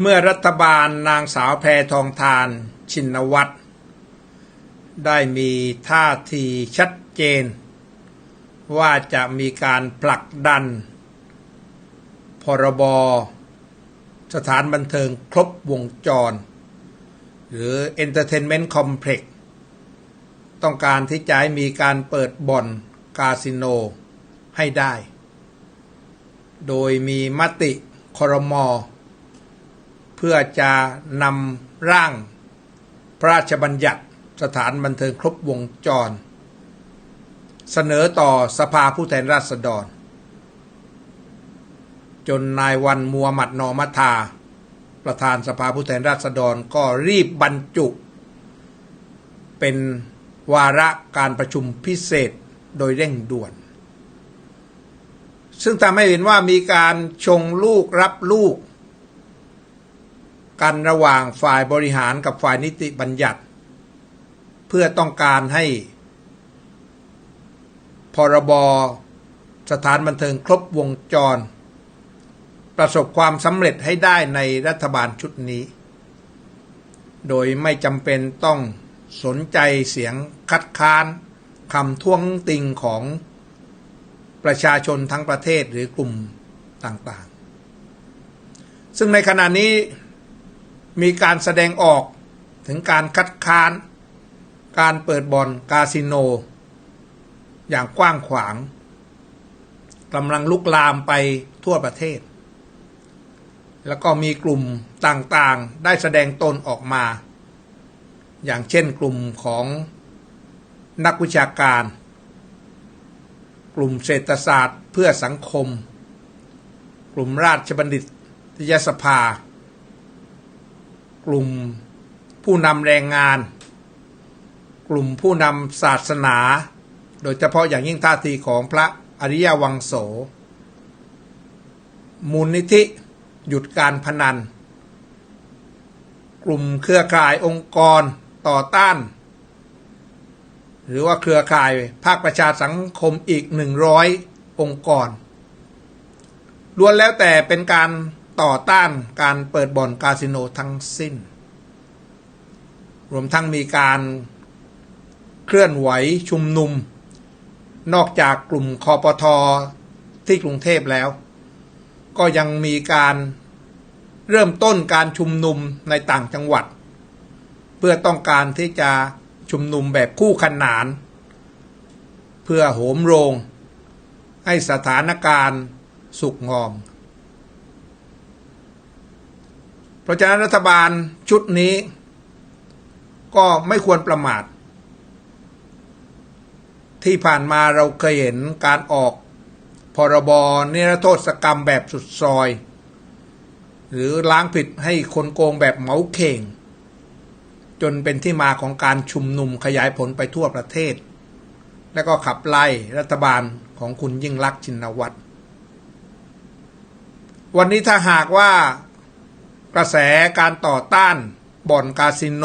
เมื่อรัฐบาลนางสาวแพทองทานชินวัตร ได้มีท่าทีชัดเจน ว่าจะมีการผลักดัน พรบสถานบันเทิงครบวงจร หรือ Entertainment Complex ต้องการที่จะให้มีการเปิดบ่อนคาสิโนให้ได้ โดยมีมติครมเพื่อจะนำร่างพระราชบัญญัติสถานบันเทิงครบวงจร เสนอต่อสภาผู้แทนราษฎร จนนายวันมัวหมัดนอมัทา ประธานสภาผู้แทนราษฎรก็รีบบรรจุ เป็นวาระการประชุมพิเศษโดยเร่งด่วน ซึ่งทำให้เห็นว่ามีการชงลูกรับลูก กันระหว่างฝ่ายบริหารกับฝ่ายนิติบัญญัติ เพื่อต้องการให้ พรบสถานบันเทิงครบวงจร ประสบความสำเร็จให้ได้ในรัฐบาลชุดนี้ โดยไม่จำเป็นต้องสนใจเสียงคัดค้านคำท้วงติงของประชาชนทั้งประเทศหรือกลุ่มต่างๆ ซึ่งในขณะนี้ มีการแสดงออกถึงการคัดค้าน การเปิดบ่อนคาสิโน อย่างกว้างขวางกำลังลุกลามไปทั่วประเทศ แล้วก็มีกลุ่มต่างๆได้แสดงตนออกมา อย่างเช่นกลุ่มของนักวิชาการ กลุ่มเศรษฐศาสตร์เพื่อสังคม กลุ่มราชบัณฑิตยสภา กลุ่มผู้นำแรงงาน กลุ่มผู้นำศาสนา โดยเฉพาะอย่างยิ่งท่าทีของพระอริยวังโส มูลนิธิหยุดการพนัน กลุ่มเครือข่ายองค์กรต่อต้าน หรือว่าเครือข่ายภาคประชาสังคมอีก 100 องค์กรล้วนแล้วแต่เป็นการ ต่อต้านการเปิดบ่อนคาสิโนทั้งสิ้น รวมทั้งมีการเคลื่อนไหวชุมนุม นอกจากกลุ่มคอปทที่กรุงเทพแล้ว ก็ยังมีการเริ่มต้นการชุมนุมในต่างจังหวัด เพื่อต้องการที่จะชุมนุมแบบคู่ขนาน เพื่อโหมโรง ให้สถานการณ์สุกงอม เพราะฉะนั้นรัฐบาลชุดนี้ ก็ไม่ควรประมาท ที่ผ่านมาเราเคยเห็นการออกพรบนิรโทษกรรมแบบสุดซอย หรือล้างผิดให้คนโกงแบบเหมาเข่ง จนเป็นที่มาของการชุมนุมขยายผลไปทั่วประเทศ และก็ขับไล่รัฐบาลของคุณยิ่งลักษณ์ชินวัตรวันนี้ถ้าหากว่า กระแสการต่อต้านบ่อนคาสิโน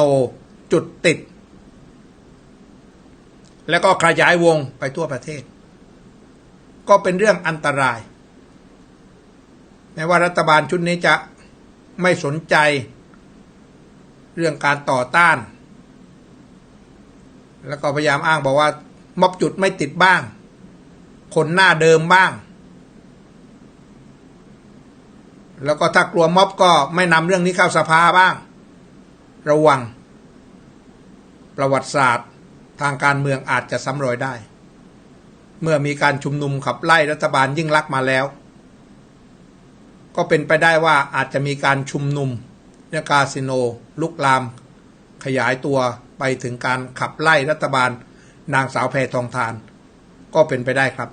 จุดติด แล้วก็ขยายวงไปทั่วประเทศ ก็เป็นเรื่องอันตราย แม้ว่ารัฐบาลชุดนี้จะไม่สนใจ เรื่องการต่อต้าน แล้วก็พยายามอ้างบอกว่า ม็อบจุดไม่ติดบ้าง คนหน้าเดิมบ้าง แล้วก็ถ้ากลัวม็อบก็ไม่นำเรื่องนี้เข้าสภาบ้าง ระวัง ประวัติศาสตร์ ทางการเมืองอาจจะซ้ำรอยได้ เมื่อมีการชุมนุมขับไล่รัฐบาลยิ่งลักษณ์มาแล้ว ก็เป็นไปได้ว่าอาจจะมีการชุมนุมเรื่องคาสิโน ลุกลาม ขยายตัวไปถึงการขับไล่รัฐบาล นางสาวแพทองทาน ก็เป็นไปได้ครับ